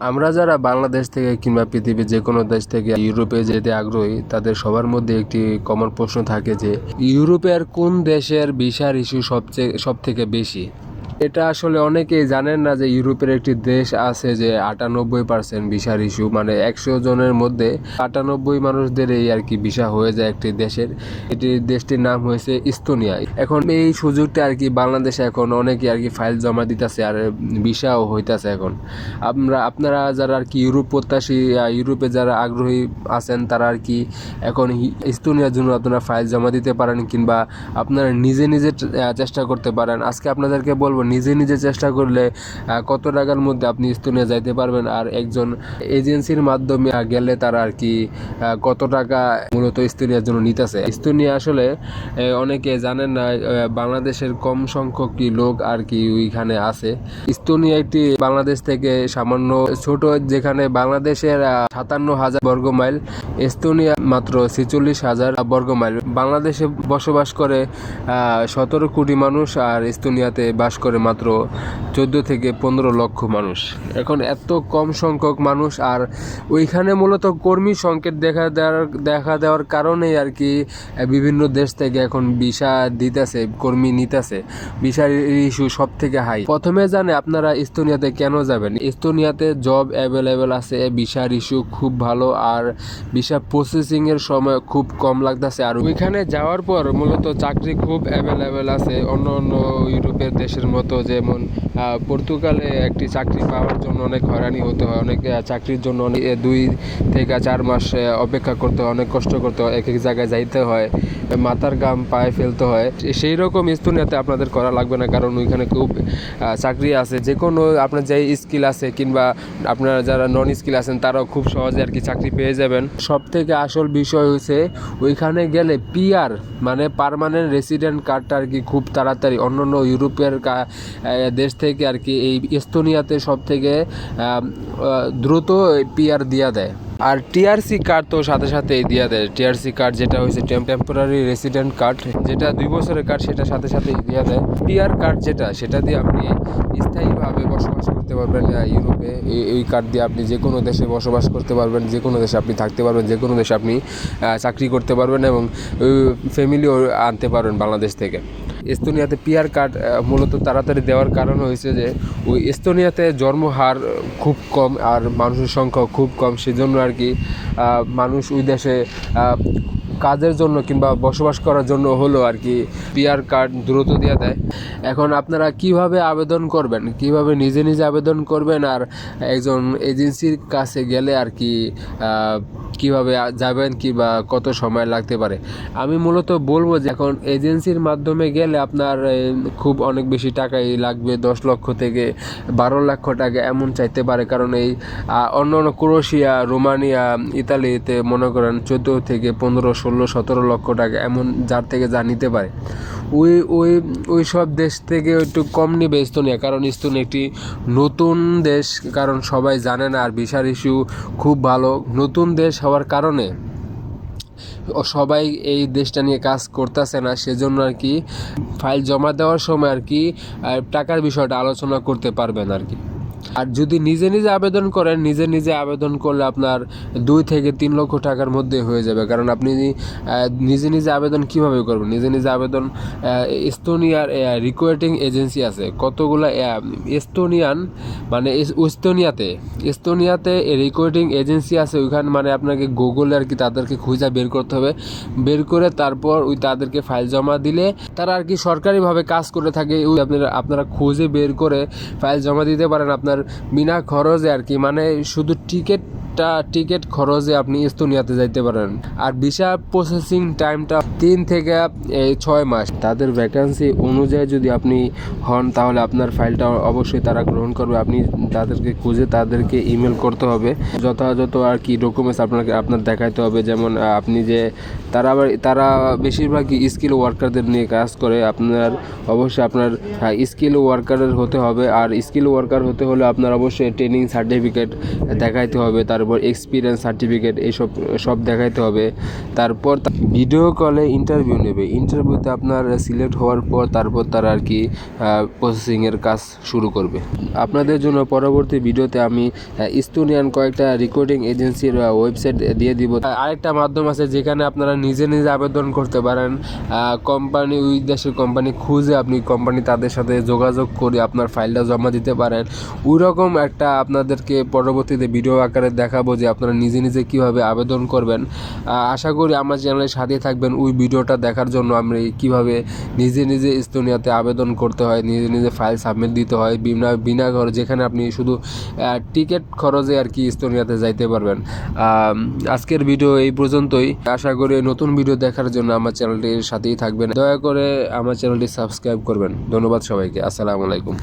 আমরা যারা বাংলাদেশ থেকে কিংবা পৃথিবীর যে কোনো দেশ থেকে ইউরোপে যেতে আগ্রহী, তাদের সবার মধ্যে একটি কমন প্রশ্ন থাকে যে ইউরোপের কোন দেশের ভিসার ইস্যু সবচেয়ে সব থেকে বেশি? এটা আসলে অনেকেই জানেন না যে ইউরোপের একটি দেশ আছে যে আটানব্বই পার্সেন্ট ভিসার ইস্যু মানে একশো জনের মধ্যে আটানব্বই মানুষদের এই আর কি ভিসা হয়ে যায় একটি দেশের। এটি দেশটির নাম হয়েছে ইস্তোনিয়া। এখন এই সুযোগটা আর কি বাংলাদেশে এখন অনেকে আর কি ফাইল জমা দিতেছে আর ভিসাও হইতাছে এখন। আমরা, আপনারা যারা আর কি ইউরোপ প্রত্যাশী ইউরোপে যারা আগ্রহী আছেন, তারা আর কি এখন ইস্তোনিয়ার জন্য আপনারা ফাইল জমা দিতে পারেন কিংবা আপনারা নিজে নিজে চেষ্টা করতে পারেন। আজকে আপনাদেরকে বলব নিজে নিজে চেষ্টা করলে কত টাকার মধ্যে আপনি ইস্তোনিয়া যাইতে পারবেন আর একজন এজেন্সির মাধ্যমে গেলে তারা আর কি কত টাকা মূলত ইস্তোনিয়ার জন্য নিতেছে। ইস্তোনিয়া আসলে অনেকে জানেন না বাংলাদেশের কম সংখ্যক লোক আর কি ওইখানে আছে। ইস্তোনিয়া একটি বাংলাদেশ থেকে সামান্য ছোট, যেখানে বাংলাদেশের সাতান্ন হাজার বর্গ মাইল এস্তোনিয়া মাত্র ছেচল্লিশ হাজার বর্গ মাইল। বাংলাদেশে বসবাস করে সতেরো কোটি মানুষ আর এস্তোনিয়াতে বাস করে মাত্র চোদ্দ থেকে পনেরো লক্ষ মানুষ। এখন এত কম সংখ্যক মানুষ আর ওইখানে মূলত কর্মী সংকেত দেখা দেওয়ার দেখা দেওয়ার কারণেই আর কি বিভিন্ন দেশ থেকে এখন ভিসা দিতেছে, কর্মী নিতেছে। ভিসার ইস্যু সব থেকে হাই প্রথমে জানে আপনারা ইস্তোনিয়াতে কেন যাবেন? ইস্তোনিয়াতে জব অ্যাভেলেবেল আছে, ভিসার ইস্যু খুব ভালো আর ভিসা প্রসেসিং এর সময় খুব কম লাগতেছে। আর ওইখানে যাওয়ার পর মূলত চাকরি খুব অ্যাভেলেবেল আছে অন্য অন্য ইউরোপের দেশের মতো যেমন পর্তুগালে একটি চাকরি পাওয়ার জন্য অনেক হয়রানি হতে হয়, অনেক চাকরির জন্য দুই থেকে চার মাস অপেক্ষা করতে হয়, অনেক কষ্ট করতে হয় এক এক জায়গায় যাইতে হয় মাথার গাম পায়ে ফেলতে হয়। সেই রকম ইস্তোনিয়াতে আপনাদের করা লাগবে না, কারণ ওইখানে খুব চাকরি আছে। যে কোনো আপনার যে স্কিল আছে, কিংবা আপনারা যারা নন স্কিল আছেন, তারাও খুব সহজে আর কি চাকরি পেয়ে যাবেন। সব থেকে আসল বিষয় হচ্ছে ওইখানে গেলে পিআর মানে পার্মানেন্ট রেসিডেন্ট কার্ডটা আর কি খুব তাড়াতাড়ি অন্য অন্য ইউরোপের দেশ থেকে আর কি এই এস্তোনিয়াতে সব থেকে দ্রুত পিআর দিয়া দেয়। আর টিআরসি কার্ড তো সাথে সাথেই দিয়ে দেয়। টিআরসি কার্ড যেটা হয়েছে টেম্পোরারি রেসিডেন্ট কার্ড যেটা দুই বছরের কার্ড সেটা সাথে সাথেই দিয়ে দেয়। পিআর কার্ড যেটা, সেটা দিয়ে আপনি স্থায়ীভাবে বসবাস করতে পারবেন ইউরোপে। এই কার্ড দিয়ে আপনি যে কোনো দেশে বসবাস করতে পারবেন, যে কোনো দেশে আপনি থাকতে পারবেন, যে কোনো দেশে আপনি চাকরি করতে পারবেন এবং ফ্যামিলিও আনতে পারবেন বাংলাদেশ থেকে। এস্তোনিয়াতে পিয়ার কার্ড মূলত তাড়াতাড়ি দেওয়ার কারণ হয়েছে যে, ওই এস্তোনিয়াতে জন্মহার খুব কম আর মানুষের সংখ্যা খুব কম। সেজন্য আর কি মানুষ ওই দেশে কাজের জন্য কিংবা বসবাস করার জন্য হলো আর কি পিয়ার কার্ড দ্রুত দিয়ে দেয়। এখন আপনারা কীভাবে আবেদন করবেন? কীভাবে নিজে নিজে আবেদন করবেন? আর একজন এজেন্সির কাছে গেলে আর কি কীভাবে যাবেন কি বা কত সময় লাগতে পারে। আমি মূলত বলব যে এখন এজেন্সির মাধ্যমে গেলে আপনার খুব অনেক বেশি টাকাই লাগবে, দশ লক্ষ থেকে বারো লক্ষ টাকা এমন চাইতে পারে। কারণ এই অন্য অন্য ক্রোয়েশিয়া রোমানিয়া, ইতালিতে মনে করেন চোদ্দ থেকে পনেরো, ষোলো, সতেরো লক্ষ টাকা এমন যার থেকে যা নিতে পারে। ওই ওই ওই সব দেশ থেকে একটু কম নিবে ইস্তোনিয়া। কারণ ইস্তোনিয়া একটি নতুন দেশ। কারণ সবাই জানে না আর ভিসার ইস্যু খুব ভালো। নতুন দেশ হওয়ার কারণে সবাই এই দেশটা নিয়ে কাজ করতেছে না, সেজন্য আর কি ফাইল জমা দেওয়ার সময় আর কি টাকার বিষয়টা আলোচনা করতে পারবেন আর কি। আর যদি নিজে নিজে আবেদন করেন, নিজে নিজে আবেদন করলে আপনার দুই থেকে তিন লক্ষ টাকার মধ্যে হয়ে যাবে। কারণ আপনি নিজে নিজে আবেদন কীভাবে করবেন? নিজে নিজে আবেদন এস্তোনিয়ার রিকোয়েটিং এজেন্সি আছে। কতগুলো এস্তোনিয়ান মানে এস- এস্তোনিয়াতে এস্তোনিয়াতে রিকোয়েটিং এজেন্সি আছে। ওইখানে মানে আপনাকে গুগলে আর কি তাদেরকে খুঁজে বের করতে হবে। বের করে তারপর ওই তাদেরকে ফাইল জমা দিলে তারা আর কি সরকারিভাবে কাজ করে থাকে। ওই আপনারা আপনারা খুঁজে বের করে ফাইল জমা দিতে পারেন আপনার বিনা খরচে আর কি। মানে শুধু টিকিটটা টিকিট খরচে আপনি এস্তোনিয়াতে যাইতে পারেন। আর ভিসা প্রসেসিং টাইমটা তিন থেকে ছয় মাস। তাদের ভ্যাকান্সি অনুযায়ী যদি আপনি হন, তাহলে আপনার ফাইলটা অবশ্যই তারা গ্রহণ করবে। আপনি তাদেরকে খুঁজে তাদেরকে ইমেল করতে হবে। যথাযথ আর কি ডকুমেন্টস আপনাকে, আপনার দেখাইতে হবে। যেমন আপনি যে, তারা আবার, তারা বেশিরভাগই স্কিল ওয়ার্কারদের নিয়ে কাজ করে। আপনার, অবশ্যই আপনার স্কিল ওয়ার্কারের হতে হবে। আর স্কিল ওয়ার্কার হতে হলে আপনার অবশ্যই ট্রেনিং সার্টিফিকেট দেখাইতে হবে। তারপর তারপর এক্সপিরিয়েন্স সার্টিফিকেট এইসব সব দেখাইতে হবে। তারপর ভিডিও কলে ইন্টারভিউ নেবে। ইন্টারভিউতে আপনার সিলেক্ট হওয়ার পর তারপর তারা আর কি প্রসেসিংয়ের কাজ শুরু করবে। আপনাদের জন্য পরবর্তী ভিডিওতে আমি ইস্তোনিয়ান কয়েকটা রেকর্ডিং এজেন্সির ওয়েবসাইট দিয়ে দিব। আরেকটা মাধ্যম আছে যেখানে আপনারা নিজে নিজে আবেদন করতে পারেন। কোম্পানি ওই দেশের কোম্পানি খুঁজে আপনি কোম্পানি তাদের সাথে যোগাযোগ করে আপনার ফাইলটা জমা দিতে পারেন। ওই রকম একটা আপনাদেরকে পরবর্তীতে ভিডিও আকারে দেখাবো যে আপনারা নিজে নিজে কীভাবে আবেদন করবেন। আশা করি আমার চ্যানেলের সাথে থাকবেন ওই ভিডিওটা দেখার জন্য আমি কীভাবে নিজে নিজে ইস্তোনিয়াতে আবেদন করতে হয়, নিজে নিজে ফাইল সাবমিট দিতে হয়, বিনা বিনা খরচ যেখানে আপনি শুধু টিকিট খরচে আর কি ইস্তোনিয়াতে যাইতে পারবেন। আজকের ভিডিও এই পর্যন্তই। আশা করি নতুন ভিডিও দেখার জন্য আমার চ্যানেলটির সাথেই থাকবেন। দয়া করে আমার চ্যানেলটি সাবস্ক্রাইব করবেন। ধন্যবাদ সবাইকে। আসসালামু আলাইকুম।